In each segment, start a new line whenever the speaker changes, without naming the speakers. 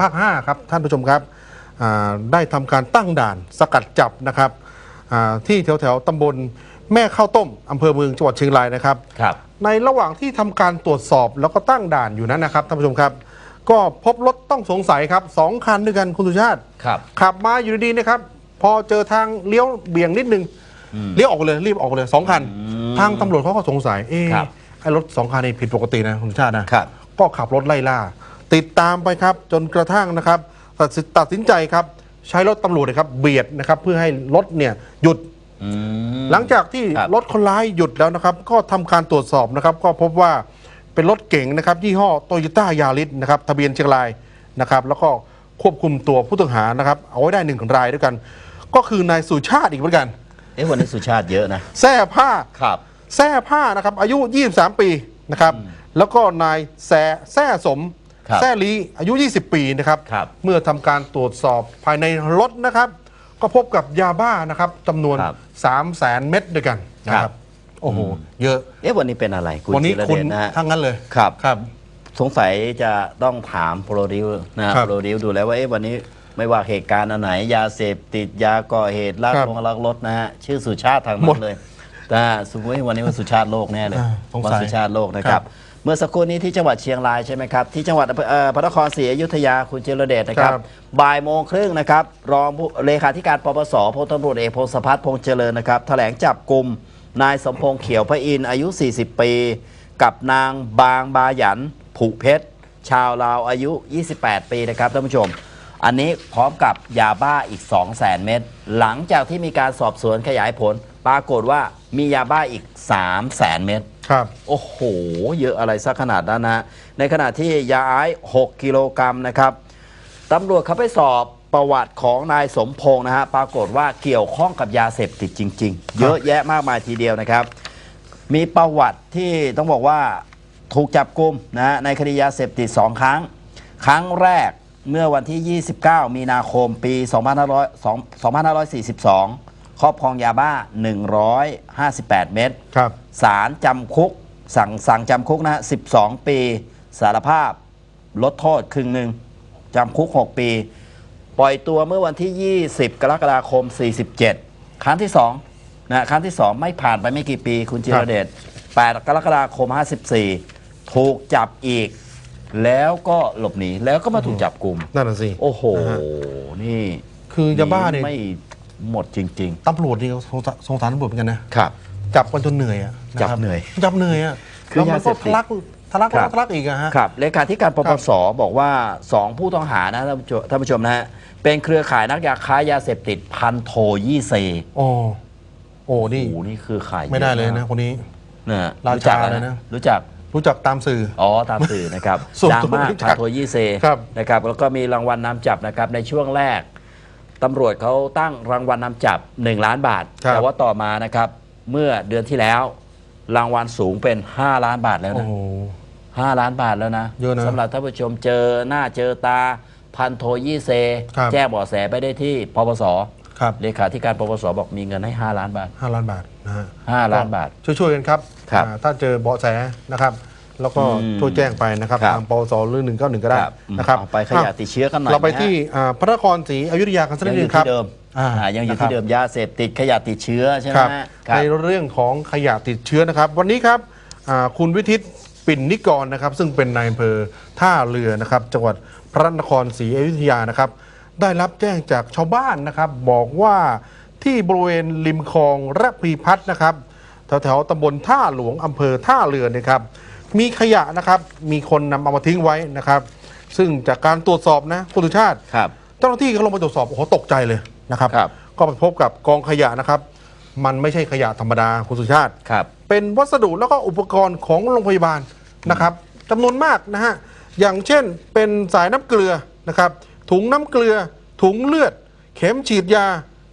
ภาค5ครับท่านผู้ชมครับอ่าได้ทำการตั้งด่านสกัดจับนะครับอ่าที่แถวแถวๆตำบลแม่ข้าวต้มอำเภอเมืองจังหวัดเชียงรายนะครับ
ครับ
ในระหว่างที่ทำการตรวจสอบแล้วก็ตั้งด่านอยู่นั้นนะครับท่านผู้ชมครับ ก็พบรถต้องสงสัยครับสองคันด้วยกันคุณสุชาติ
ครับ
ขับมาอยู่ดีๆนะครับ พอเจอทางเลี้ยวเบี่ยงนิดนึงเลี้ยวออกเลยรีบออกเลยสองคัน ทางตำรวจเขาก็สงสัยเอ๊ะ
ครับ
ไอ้รถสองคันนี้ผิดปกตินะคุณสุชาตินะครับก็ขับรถไล่ล่า ติดตามไปครับจนกระทั่งนะครับตัดสินตัดสินใจครับใช้รถตำรวจนะครับเบียดนะครับเพื่อให้รถเนี่ยหยุด
อืม
หลังจากที่
ครับ
รถคนร้ายหยุดแล้วนะครับ ก็ทำการตรวจสอบนะครับ ก็พบว่าเป็นรถเก๋งนะครับ ยี่ห้อโตโยต้ายาริสนะครับ ทะเบียนเชียงรายนะครับ แล้วก็ควบคุมตัวผู้ต้องหานะครับ เอาไว้ได้หนึ่งรายด้วยกัน ก็คือนายสุชาติอีกเหมือนกัน
เอ๊ะวันนี้สุชาติเยอะนะ
แซ่ผ้า
ครับ
แซ่ผ้านะครับ อายุ 23 ปีนะครับ แล้วก็นายแซ่แซ่สม
ครับ
แซ่ลีอายุ 20 ปีนะครับ
ครับ
เมื่อทำการตรวจสอบภายในรถนะครับ ก็พบกับยาบ้านะครับจำนวน
ครับ
3 0 0แสนเม็ดด้วยกันนะค
ครั
รับ
บ
โอ้โห เยอะ
เอ๊ะวันนี้เป็นอะไรคุณ
วันนี้
จิร
คุ
เด
ณ
ชนะฮะ
ทั้งนั้นเลย
ครับ
ครับ
สงสัยจะต้องถามโปรดิวนะฮะ
ครับ
โปรดิวดูแล้วว่าเอ๊ะวันนี้ไม่ว่าเหตุการณ์อันไหน ยาเสพติดยาก่อเหตุลัก
ครับ
ลงลักรถนะฮะชื่อสุชาติทาง
หม
นั้
ด
นเลยแต่สมมติวันนี้วันสุชาติโลกแน่เลย
อ่าสงสัย
วันสุชาติโลกนะค
ครั
รับ
บ
เมื่อสักครู่นี้ที่จังหวัดเชียงรายใช่ไหมครับที่จังหวัดเอ่อพระนครศรีอยุธยาคุณเจรเดชนะครับ
ครับ
บ่ายโมงครึ่งนะครับรองผู้เลขาธิการปปสพลตำรวจเอกพงศพัฒน์พงษ์เจริญนะครับแถลงจับกลุ่มนายสมพงษ์เขียวพระอินทร์อายุ 40 ปี กับนางบางบาหยันผุเพชร ชาวลาวอายุ 28 ปีนะครับท่านผู้ชม อันนี้พร้อมกับยาบ้าอีก 2 0 0 0 0 0 เม็ดหลังจากที่มีการสอบสวนขยายผล ปรากฏว่ามียาบ้าอีก 3 0 0 0 0 0 เม็ด
ครับ
โอ้โห เยอะอะไรสักขนาดนั้นนะในขณะที่ยาไอซ์6กิโลกรัมนะครับตำรวจเขาไปสอบประวัติของนายสมพงษ์นะฮะปรากฏว่าเกี่ยวข้องกับยาเสพติดจริง ๆ เยอะแยะมากมายทีเดียวนะครับ มีประวัติที่ต้องบอกว่าถูกจับกุมนะฮะในคดียาเสพติด 2 ครั้ง ครั้งแรกเมื่อวันที่ 29 มีนาคมปี 2500 2542 ครอบครองยาบ้า 158 เม็ด
ครับ
ศาลจำคุก สั่งสั่งจำคุกนะฮะ12 ปี สารภาพ ลดโทษครึ่งหนึ่งจำคุก 6 ปี ปล่อยตัวเมื่อวันที่ 20 กรกฎาคม 47 ครั้งที่2นะครั้งที่ 2 ไม่ผ่านไปไม่กี่ปีคุณจิรเดช8 กรกฎาคม 54 ถูกจับอีก แล้วก็หลบหนีแล้วก็มาถูกจับกลุ่ม
นั่นน่ะสิ
โอ้โห
นะฮะ
นี่
คือยาบ้าเนี่ย
ไม่ หมดจริง
ตำรวจนี่เขาสงสารสงสารตำรวจเหมือนกันนะ
ๆ ครับ
จับกันจนเหนื่อยอะะ
จับ
ค
เหนื่อย
จับเหนื่อยอะ
คือ
แล้วมันก็
ยาเสพติ
ทะ
ด
ลักทะลัก
ครับ
ทะลักอีกอะฮะ
ครับเลขาธิการปปสบอกว่า 2 ผู้ต้องหานะท่านผู้ชมท่านผู้ชมนะฮะเป็นเครือข่ายนักยาค้ายาเสพติดพันโทยี่เซ
โอ้โอ้
โอ้
นี่
โหนี่คือข่าย
ไม่ได้เลย
อะ
นะ
มาก
คนนี้
นะฮะ
รา
รู้
ชา
จักแล้ว
เลยนะ
รู้จัก
รู้จักตามสื่อ
อ๋อ ตามสื่อนะครับ
ส่วน
ดัง
ตัว
มาก
รู้จัก
พันโทยี่เซ
ครับ
นะครับ แล้วก็มีรางวัลนำจับนะครับในช่วงแรก ตำรวจเขาตั้งรางวัลนำจับ 1 ล้านบาท
ครับ
แต่ว่าต่อมานะครับ เมื่อเดือนที่แล้ว รางวัลสูงเป็น 5 ล้านบาทแล้ว
โอ้
นะ
โห
ห้าล้านบาทแล้วนะ
เยอะนะ
สำหรับท่านผู้ชมเจอหน้าเจอตา พันโทยี่เซ
ครับ
แจ้งเบาะแสไปได้ที่ปปส
ครับ
เลขาธิการปปสบอกมีเงินให้ 5 ล้านบาท
ห้าล้านบาทนะฮะ
5ล้านบาท
ช่วยๆกันครับ
ครับ
อ่าถ้าเจอเบาะแสนะครับ แล้วก็
อืม
ช่วยแจ้งไปนะครับ
ครับ
ทางปวสหรือหนึ่งเก้าหนึ่งก็ได้
ครับ
นะครับ
เอาไปขยะติดเชื้อกันหน่อย
เราไป
นะฮะ
ที่อ่าพระนครศรีอยุธยากันสัก
ยั
นิ
ง
ด
อ
นึ
ยู่
งครับ
ที่เดิม
อ่า
อ่ายังอยู่
นะครับ
ที่เดิมยาเสพติดขยะติดเชื้อใช่ไหม
ครับ
ฮะค
ใน
รับ
เรื่องของขยะติดเชื้อนะครับ วันนี้ครับอ่าคุณวิทิตปิ่นนิกรนะครับ ซึ่งเป็นนายอำเภอท่าเรือนะครับ จังหวัดพระนครศรีอยุธยานะครับ ได้รับแจ้งจากชาวบ้านนะครับ บอกว่าที่บริเวณริมคลองระพีพัฒน์นะครับ แถวๆตำบลท่าหลวงอำเภอท่าเรือนะครับ มีขยะนะครับ มีคนนำเอามาทิ้งไว้นะครับ ซึ่งจากการตรวจสอบนะคุณสุชาติ
ครับ
เจ้าหน้าที่เขาลงไปตรวจสอบโอ้โหตกใจเลยนะครับ
ครับ
ก็ไปพบกับกองขยะนะครับ มันไม่ใช่ขยะธรรมดาคุณสุชาติ
ครับ
เป็นวัสดุแล้วก็อุปกรณ์ของโรงพยาบาลนะครับจำนวนมากนะฮะอย่างเช่นเป็นสายน้ำเกลือนะครับ ถุงน้ำเกลือ ถุงเลือด เข็มฉีดยา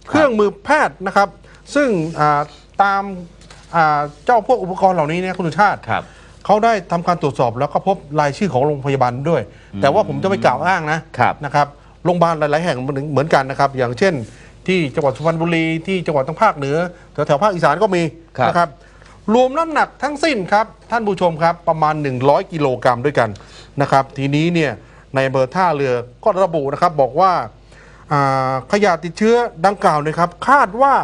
เครื่องมือแพทย์นะครับ ซึ่งอ่าตามอ่าเจ้าพวกอุปกรณ์เหล่านี้เนี่ยคุณสุชาติ
ครับ
เขาได้ทำการตรวจสอบแล้วก็พบรายชื่อของโรงพยาบาลด้วย แต่ว่าผมจะไม่กล่าวอ้างนะครับนะครับโรงพยาบาลหลาย ๆ แห่งเหมือนกันนะครับ อย่างเช่น ที่จังหวัดสุพรรณบุรีที่จังหวัดทางภาคเหนือแถวแถวภาคอีสานก็มี
ครับ
นะครับรวมน้ำหนักทั้งสิ้นครับท่านผู้ชมครับประมาณ 100 กิโลกรัมด้วยกันนะครับทีนี้เนี่ยในอำเภอท่าเรือก็ระบุนะครับบอกว่าอ่าขยะติดเชื้อดังกล่าวเนะครับคาดว่า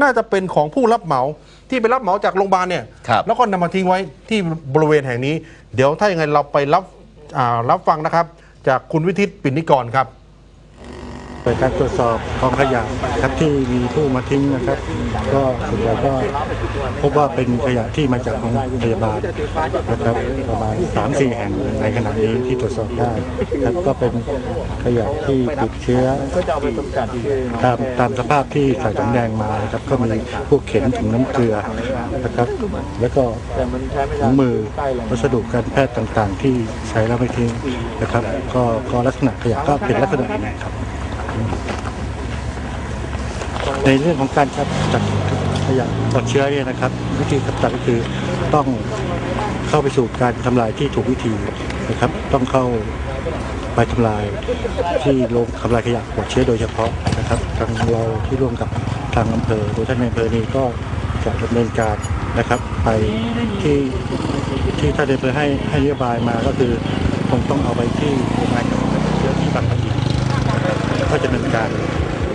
น่าจะเป็นของผู้รับเหมาที่ไปรับเหมาจากโรงพยาบาลเนี่ย
ครับ
แล้วก็นำมาทิ้งไว้ที่บริเวณแห่งนี้ เดี๋ยวถ้าอย่างไรเราไปรับอ่ารับฟังนะครับ จากคุณวิทิตปิ่นนิกรครับ
เปิดการตรวจสอบกองขยะครับที่มีผู้มาทิ้งนะครับ ก็ส่วนใหญ่ก็พบว่าเป็นขยะที่มาจากโรงพยาบาลนะครับประมาณ3 4 แห่งในขณะนี้ที่ตรวจสอบได้ครับก็เป็นขยะที่ติดเชื้อตามตามสภาพที่ใส่ถุงแดงมานะครับก็มีพวกเข็มถุงน้ำเกลือนะครับ แล้วก็ถุงมือวัสดุการแพทย์ต่างๆ ที่ใช้แล้วไม่ทิ้งนะครับ ก็ก็ลักษณะขยะก็เป็นลักษณะนี้ครับ ในเรื่องของการจัดจัดขยะปลอดเชื้อเนี่ยนะครับ วิธีกำจัดก็คือต้องเข้าไปสู่การทำลายที่ถูกวิธีนะครับ ต้องเข้าไปทำลายที่โรงทำลายขยะปลอดเชื้อโดยเฉพาะนะครับทางเราที่ร่วมกับทางอำเภอโดยท่านในอำเภอนี้ก็จะดำเนินการนะครับ ไปที่ที่ท่านในอำเภอให้ให้นโยบายมาก็คือคงต้องเอาไปที่โรงงาน ดำเนินการ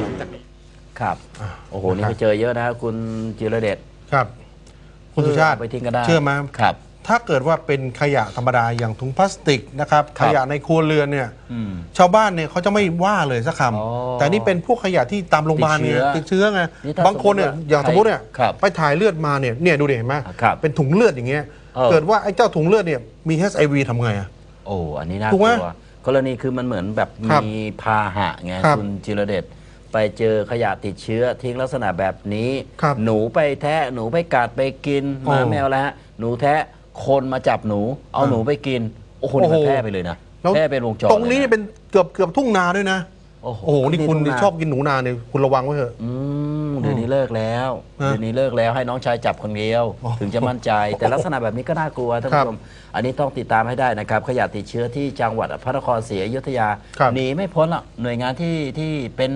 หลังจากนี้
ครับ โอ้โห นี่ไปเจอเยอะนะคุณจิรเดช
ครับ คุณสุชาติ
เออเอาไปทิ้งก็ได้
เชื่อไหม
ครับ
ถ้าเกิดว่าเป็นขยะธรรมดาอย่างถุงพลาสติกนะครับ
ครั
ข
บ
ยะในครัวเรือนเนี่ย
อืม
ชาวบ้านเนี่ยเขาจะไม่ว่าเลยสักค
อ๋อำ
แต่นี่เป็นพวกขยะที่ตามโรงพยาบาลเนี่ย
ติ
ติ
ด
ด
เชื้
เชื้
อ
อไง
นี่ถ้า
บางคนเนี่ย
สมมุติว่า
อย่างสมมติเนี่ย
ครับ
ไปถ่ายเลือดมาเนี่ยเนี่ยดูดิเห็นไหม
ครับ
เป็นถุงเลือดอย่างเงี้ย
เออ
เกิดว่าไอ้เจ้าถุงเลือดเนี่ยมี HIV ทำไงอะ
โอ้อันนี้น่า
ถู
ก
กไหม
ลัว กรณีคือมันเหมือนแบบ
ครับ
มีพาหะไง
ครับ
คุณจิรเดชไปเจอขยะติดเชื้อทิ้งลักษณะแบบนี้
ครับ
หนูไปแทะหนูไปกัดไปกินหมา
โอ้
แมวแล้วฮะหนูแทะคนมาจับหนู เอา
อ่า
หนูไปกิน โอ้โห
โอ้
นี่
โห
มันแพร่ไปเลยนะ
แล้ว
แพร่เป็นวงจร
ตรงนี้
ล
เนี่ยยเป็นเกือบเกือบทุ่งนาด้วยนะ
โอ้โห
โอ้โหนี่คุณ
ทุ่งนา
ชอบกินหนูนาเนี่ยคุณระวังไว้เถอะ
อืม เดี๋ยวนี้เลิกแล้ว
ฮะ
เดี๋ยวนี้เลิกแล้วให้น้องชายจับคนเดียว
โอ้
ถึงจะมั่นใจ แต่ลักษณะแบบนี้ก็น่ากลัวท่าน
ครั
ผู้
บ
ชมอันนี้ต้องติดตามให้ได้นะครับขยะติดเชื้อที่จังหวัดพระนครศรีอยุธยา
ครับ
หนีไม่พ้นหรอกหน่วยงานที่ที่เป็น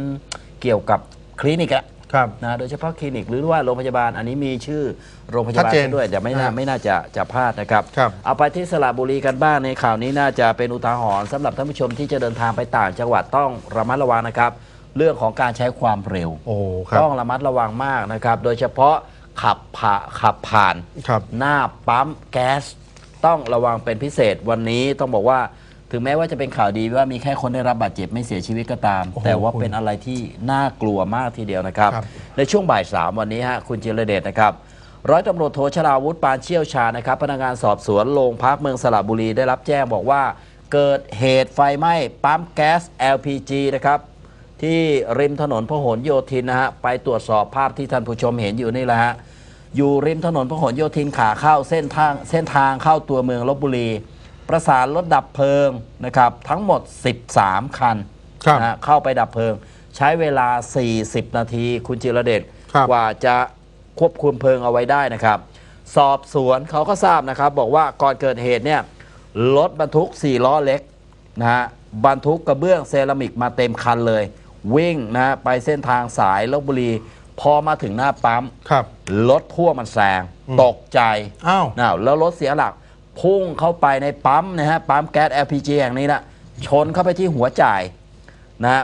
เกี่ยวกับคลินิกอะ
ครับ
นะโดยเฉพาะคลินิกหรือว่าโรงพยาบาล อันนี้มีชื่อโรงพยา
ชั
บาล
ดเจน
ด้วยแต่ไม่น่า
อ่า
ไม่น่าจะจะพลาดนะครับ
ครับ
เอาไปที่สระบุรีกันบ้างในข่าวนี้น่าจะเป็นอุทาหรณ์สำหรับท่านผู้ชมที่จะเดินทางไปต่างจังหวัดต้องระมัดระวังนะครับ เรื่องของการใช้ความเร็ว
โอ้ครับ
ต้องระมัดระวังมากนะครับ โดยเฉพาะขับผ่าขับผ่าน
ครับ
หน้าปั๊มแก๊สต้องระวังเป็นพิเศษวันนี้ต้องบอกว่าถึงแม้ว่าจะเป็นข่าวดีว่ามีแค่คนได้รับบาดเจ็บไม่เสียชีวิตก็ตาม
โอ้โห
แต่ว่า
คุณ
เป็นอะไรที่น่ากลัวมากทีเดียวนะครับ
ครับ
ในช่วงบ่ายสามวันนี้ฮะคุณจิรเดชนะครับ ร้อยตำรวจโทชลาวุฒิปานเชี่ยวชาญนะครับ พนักงานสอบสวนโรงพักเมืองสระบุรีได้รับแจ้งบอกว่า เกิดเหตุไฟไหม้ปั๊มแก๊ส LPG นะครับ ที่ริมถนนพหลโยธินนะฮะไปตรวจสอบภาพที่ท่านผู้ชมเห็นอยู่นี่แหละฮะอยู่ริมถนนพหลโยธินขาเข้าเส้นทางเส้นทางเข้าตัวเมืองลบบุรี ประสานรถดับเพลิงนะครับทั้งหมด 13 คัน
ครับ
นะฮะเข้าไปดับเพลิง ใช้เวลา 40 นาทีคุณจิรเดช
ครับ
กว่าจะควบคุมเพลิงเอาไว้ได้นะครับ สอบสวนเขาก็ทราบนะครับ บอกว่าก่อนเกิดเหตุเนี่ยรถบรรทุก 4 ล้อเล็กนะฮะบรรทุกกระเบื้องเซรามิกมาเต็มคันเลย วิ่งนะฮะไปเส้นทางสายลบบุรี พอมาถึงหน้าปั๊ม
ครับ
รถพ่วงมันแซง
อืม
ตกใจ
อ้าว
นะแล้วรถเสียหลัก พุ่งเข้าไปในปั๊มนะฮะปั๊มแก๊ส LPG แห่งนี้นะชนเข้าไปที่หัวจ่ายนะฮะ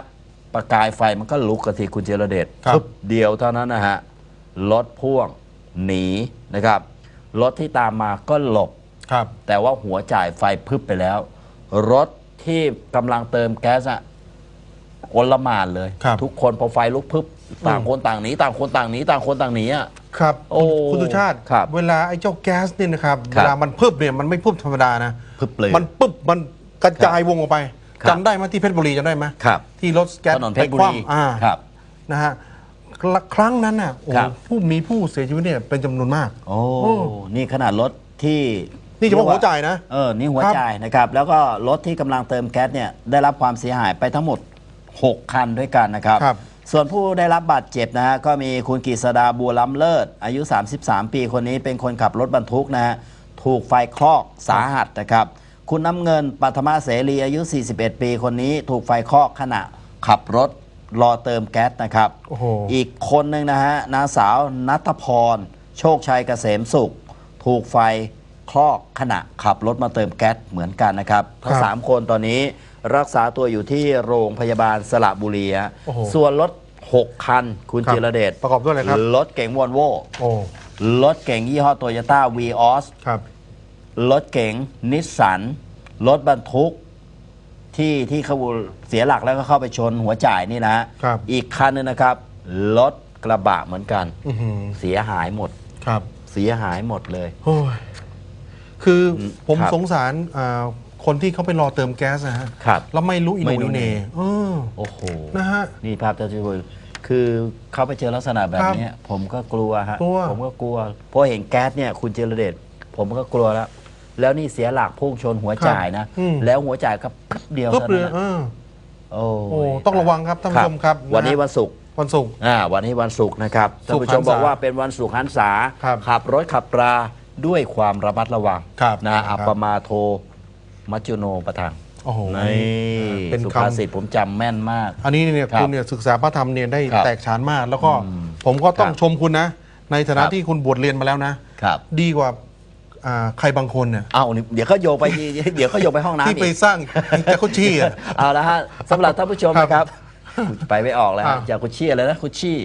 ประกายไฟมันก็ลุกกระทีคุณเจรเดช
ครับ
พึบเดียวเท่านั้นนะฮะรถพ่วงหนีนะครับรถที่ตามมาก็หลบ
ครับ
แต่ว่าหัวจ่ายไฟพึบไปแล้ว รถที่กำลังเติมแก๊สอะ โอลหมานเลย
ครับ
ทุกคนพอไฟลุกพึบต่างคนต่างหนีต่างคนต่างหนีต่างคนต่างหนีอะ
ครับ
โอ้
คุณสุชาติ
ครับ
เวลาไอ้เจ้าแก๊สเนี่ยนะครับ
ครั
เว
บ
ลามันพึบเนี่ยมันไม่พึบธรรมดานะ
พึบเลย
มันปึ๊บมันกระจายวงออกไป
ครับ
จำได้ไหมที่เพชรบุรีจำได้ไหม
ครับ
ที่รถแก๊ส
ถนนเพชรบุ
ไปค
รี
ว่ำอ่า
ครับ
นะฮะครั้งนั้นน่ะโอ้โห
ครับ
ผู้มีผู้เสียชีวิตเนี่ยเป็นจำนวนมาก
โอ้
โอ้
นี่ขนาดรถที่
นี่เฉพาะหัวจ่ายนะ
เออนี่หัว
ครับ
จ่ายนะครับ แล้วก็รถที่กำลังเติมแก๊สเนี่ยได้รับความเสียหายไปทั้งหมด 6 คันด้วยกันนะครับ
ครับ
ส่วนผู้ได้รับบาดเจ็บนะฮะก็มีคุณกฤษดาบัวล้ำเลิศ อายุ 33 ปีคนนี้เป็นคนขับรถบรรทุกนะฮะถูกไฟคลอกสาหัสนะครับ คุณน้ำเงินปัทมาเสรีอายุ 41 ปีคนนี้ถูกไฟคลอกขณะขับรถรอเติมแก๊สนะครับ
โอ้โห
อีกคนหนึ่งนะฮะนางสาวนัทพร โชคชัยเกษมสุข ถูกไฟคลอกขณะขับรถมาเติมแก๊สเหมือนกันนะครับทั้ง
ครับ
สามคนตอนนี้ รักษาตัวอยู่ที่โรงพยาบาลสระบุรีฮะ
โอ้โห
ส่วนรถ 6 คัน คุณ
ครับ
จิรเดช
ประกอบด้วยอะไรครับ
รถเก๋งวอลโว
โอ้
รถเก๋งยี่ห้อโตโยต้าวีออส
ครับ
รถเก๋งนิสสัน รถบรรทุกที่ที่เขาเสียหลักแล้วก็เข้าไปชนหัวจ่ายนี่นะฮะ
ครับ
อีกคันหนึงนะครับ รถกระบะเหมือนกัน
อื้อหือ
เสียหายหมด
ครับ
เสียหายหมดเลย
โอ้ยคืออ
ม
ผม
ครับ
สงสารอ่า คนที่เขาไปรอเติมแก๊สนะฮะ
ครับ
แล้วไม่รู้อินโน
ไม่รู้
อินเน
นี่
เออ
โอ้โห
นะฮะ
นี่ภาพจะช่วยคือเขาไปเจอลักษณะแบบ
ครับ
เนี้ยผมก็กลัวฮะ
กลัว
ผมก็กลัวเพราะเห็นแก๊สเนี่ยคุณเจรเดชผมก็กลัวแล้ว แล้วนี่เสียหลักพุ่งชนหัวจ่ายนะ
อืม
แล้วหัวจ่ายก็ปึ๊บเดียว
ปึ๊บ
เท่า
เรื
นั้
อน
นะ
เออ
โอ้
โอ้
ย
ต้องระวังครับท่านผู้ชมครับะฮะ
วันนี้วันศุกร์
วันศุกร์
อ่าวันนี้วันศุกร์นะครับ
ศุ
ท่าน
กร์
ผู้ชม
หันษา
บอกว่าเป็นวันศุกร์หันษา
ครับ
ขับรถขับราด้วยความระมัดระวัง
ครับ
นะ
ครั
อั
บ
ปมาโท มัจจุโนปะทัง
โอ้โห
นี่
เป็น
สุ
คำ
ภาษิตผมจำแม่นมาก
อันนี้เนี่ย
ครับ
คุณเนี่ยศึกษาพระธรรมเนี่ยได้
ครับ
แตกฉานมาก แล้วก็
อืม
ผมก็ต้อง
ครับ
ชมคุณนะ ในฐานะครับ ที่คุณบวชเรียนมาแล้วนะ
ครับ
ดีกว่าอ่าใครบางคนเนี่ย
เอานี่เดี๋ยวเขาโยงไปเดี๋ยวเขาโยงไปห้องน้ำ
ที่ไป
อีก
สร้างจากุชี่อะ
เอาละฮะสำหรับท่านผู้ชม
ครับ
นะครับไปไม่ออกแล้วฮะ
อ่า
จากคุชชี่อะไรนะคุชชี่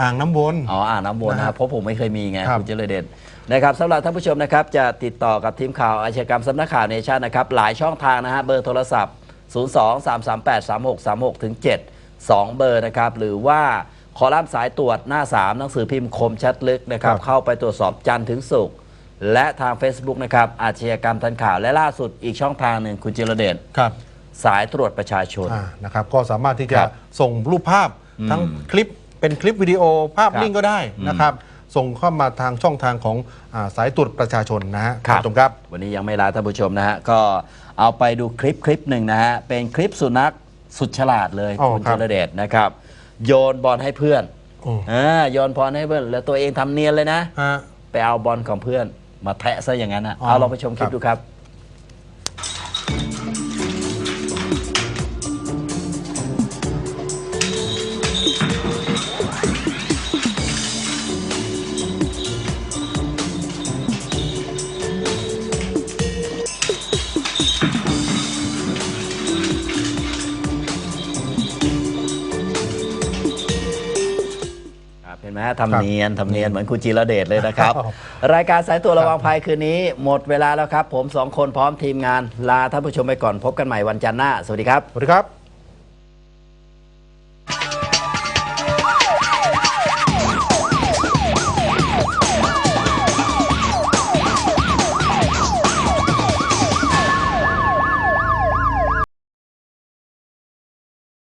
อ่างน้ำวน
อ๋ออ่านน้ำวนนะค
นะ
รั
ฮะ
บเพราะผมไม่เคยมีไง
ครับ
คุณเจริญเดช นะครับสำหรับท่านผู้ชมนะครับจะติดต่อกับทีมข่าวอาชญากรรมสำนักข่าวเนชั่นนะครับหลายช่องทางนะฮะเบอร์โทรศัพท์ 0 2 3 3 8 3 6 3 6ถึง7 2 เบอร์นะครับหรือว่าคอลัมน์สายตรวจหน้า 3 หนังสือพิมพ์คมชัดลึกนะครับ
ครับ
เข้าไปตรวจสอบจันทร์ถึงศุกร์และทาง Facebook นะครับอาชญากรรมทันข่าวและล่าสุดอีกช่องทางหนึ่งคุณเจริญเดช
ครับ
สายตรวจประชาชน
อ่านะครับก็สามารถที่จะ
ครับ
ส่งรูปภาพทั้งคลิปเป็นคลิปวิดีโอภาพ
ครับ
นิ่งก็ได้นะครับ ส่งเข้ามาทางช่องทางของอาสายตรวจประชาชนนะฮะ
ครับ
ท่านผู้ชมครับ
วันนี้ยังไม่ลาท่านผู้ชมนะฮะ ก็เอาไปดูคลิปคลิปหนึ่งนะฮะ เป็นคลิปสุนัขสุดฉลาดเลย
อ๋อ
คุณ
ครั
เจ
บ
รเดชนะครับ โยนบอลให้เพื่อน
โอ้
อ่าโยนบอลให้เพื่อน แล้วตัวเองทำเนียนเลยนะ
ฮะ
ไปเอาบอลของเพื่อนมาแทะซะอย่างนั้นนะ
อ๋อ
เอาลองไปชมคลิ
ครั
ป
บ
ดูครับ ทำเนียนทำเนียนเหมือนคุณจิรเดชเลยนะครับ
ครับ
รายการสายตัวระวังภัยคืนนี้ หมดเวลาแล้วครับ ผมสองคนพร้อมทีมงานลาท่านผู้ชมไปก่อนพบกันใหม่วันจันทร์หน้า สวัสดีครับ
สวัสดีครับ